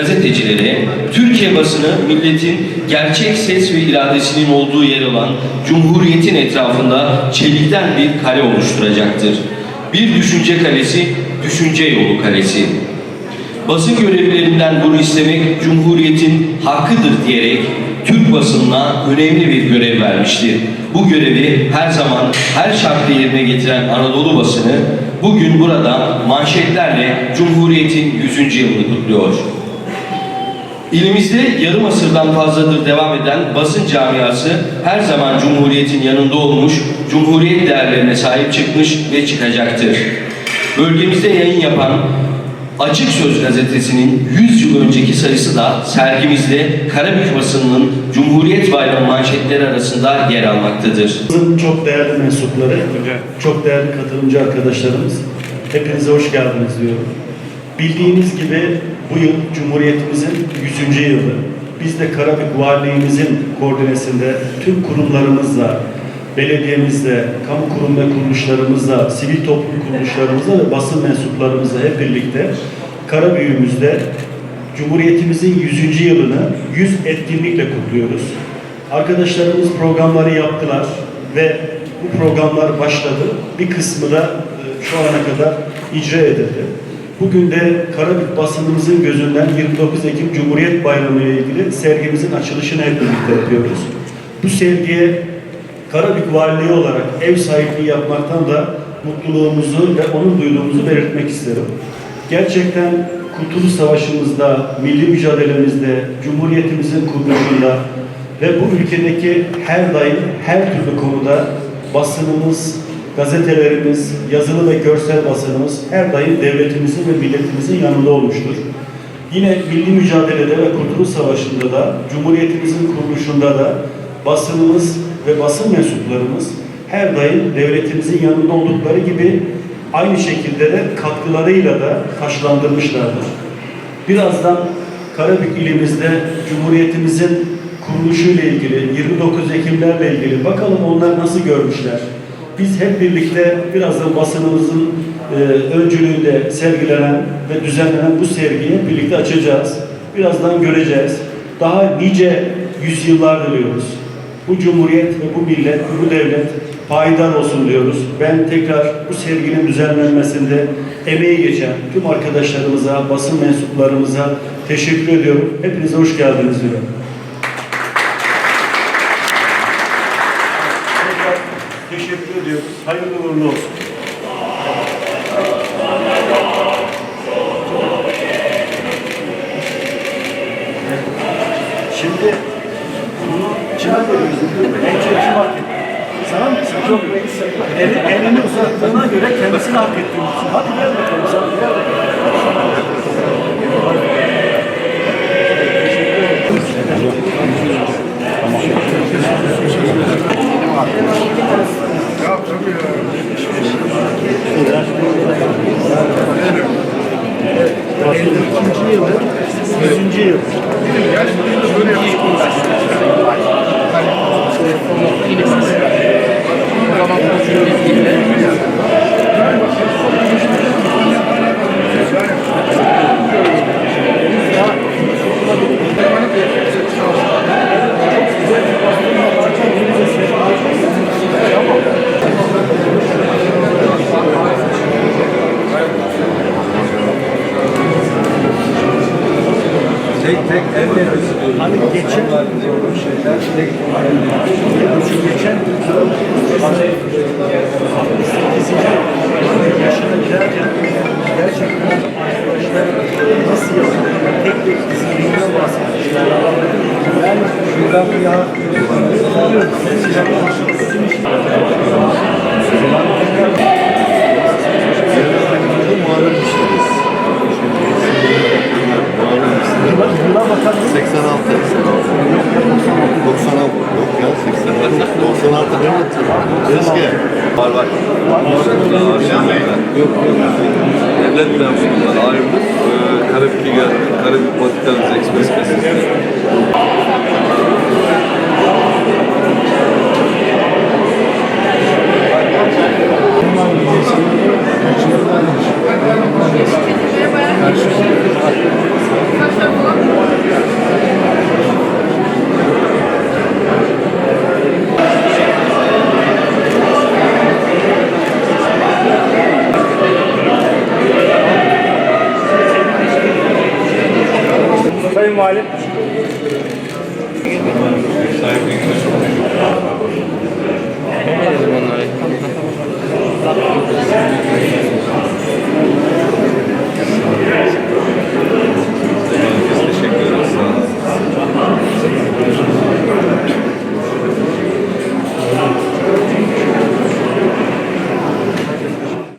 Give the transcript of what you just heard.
gazetecilere, Türkiye basını milletin gerçek ses ve iradesinin olduğu yer olan Cumhuriyet'in etrafında çelikten bir kale oluşturacaktır. Bir düşünce kalesi, düşünce yolu kalesi. Basın görevlilerinden bunu istemek Cumhuriyet'in hakkıdır diyerek Türk basınına önemli bir görev vermiştir. Bu görevi her zaman her şartta yerine getiren Anadolu basını bugün burada manşetlerle Cumhuriyet'in 100. yılını kutluyor. İlimizde yarım asırdan fazladır devam eden basın camiası her zaman Cumhuriyet'in yanında olmuş, Cumhuriyet değerlerine sahip çıkmış ve çıkacaktır. Bölgemizde yayın yapan Açık Söz gazetesinin 100 yıl önceki sayısı da sergimizde Karabük basınının Cumhuriyet Bayramı manşetleri arasında yer almaktadır. Çok değerli mensupları, çok değerli katılımcı arkadaşlarımız, hepinize hoş geldiniz diyorum. Bildiğiniz gibi bu yıl Cumhuriyetimizin 100. yılı. Biz de Karabük Valiliğimizin koordinesinde tüm kurumlarımızla, belediyemizle, kamu kurum ve kuruluşlarımızla, sivil toplum kuruluşlarımızla ve basın mensuplarımızla hep birlikte Karabük'ümüzde Cumhuriyetimizin 100. yılını 100 etkinlikle kutluyoruz. Arkadaşlarımız programları yaptılar ve bu programlar başladı. Bir kısmı da e, şu ana kadar icra edildi. Bugün de Karabük basınımızın gözünden 29 Ekim Cumhuriyet Bayramı ile ilgili sergimizin açılışını hep birlikte yapıyoruz. Bu sergiye Karabük Valiliği olarak ev sahipliği yapmaktan da mutluluğumuzu ve onur duyduğumuzu belirtmek isterim. Gerçekten Kurtuluş Savaşı'mızda, milli mücadelemizde, Cumhuriyetimizin kuruluşunda ve bu ülkedeki her daim her türlü konuda basınımız, gazetelerimiz, yazılı ve görsel basınımız her daim devletimizin ve milletimizin yanında olmuştur. Yine milli mücadelede ve Kurtuluş Savaşı'nda da, Cumhuriyetimizin kuruluşunda da basınımız ve basın mensuplarımız her daim devletimizin yanında oldukları gibi aynı şekilde de katkılarıyla da taşlandırmışlardır. Birazdan Karabük ilimizde Cumhuriyetimizin kuruluşuyla ilgili, 29 Ekimlerle ilgili bakalım onlar nasıl görmüşler. Biz hep birlikte birazdan basınımızın e, öncülüğünde sergilenen ve düzenlenen bu sergiyi birlikte açacağız. Birazdan göreceğiz. Daha nice yüzyıllar diliyoruz. Bu cumhuriyet ve bu millet, bu devlet payidar olsun diyoruz. Ben tekrar bu serginin düzenlenmesinde emeği geçen tüm arkadaşlarımıza, basın mensuplarımıza teşekkür ediyorum. Hepinize hoş geldiniz diyorum. Tekrar teşekkür ediyoruz. Hayırlı uğurlu olsun. Şimdi bunu kime veriyoruz? En çok kim hak etti? Sana mı? Sen çok Eli, elini uzattığına göre kendisini hak ettiğini düşün. Hadi gel bakalım sana gel bakalım. İkinci yılı, yüzüncü yıl. Tek tek Hani geçen şu geçen hani 68. yaşına girerken gerçekten arkadaşlar nasıl yapıyor? Tek tek disiplinden bahsetmişler. Yani şuradan bir Keşke. Var var. Yok yok. Devlet personeli ayrıldı. Ee, Karabük'e geldi. Karabük Vatikanız Ekspres gazetesi. Kaç Valim.